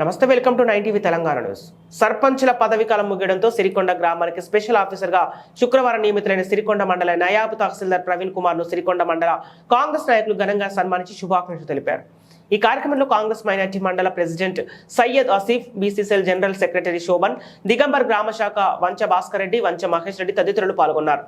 నమస్తే welcome to nine TV Telangana news. సర్పంచుల పదవికాలం ముగియడంతో సిరికొండ గ్రామానికి స్పెషల్ ఆఫీసర్గా శుక్రవారం నియమితులైన సిరికొండ మండల నయాబ్ తహసీల్దార్ ప్రవీణ్ కుమార్ను సిరికొండ మండల కాంగ్రెస్ నాయకులు ఘనంగా సన్మానించి శుభాకాంక్షలు తెలిపారు. ఈ కార్యక్రమంలో కాంగ్రెస్ మైనార్టీ మండల president Syed Asif B C C L general secretary Shobhan Digambar గ్రామ శాఖ వంచ భాస్కర్ రెడ్డి వంచ మహేష్ రెడ్డి తదితరులు పాల్గొన్నారు.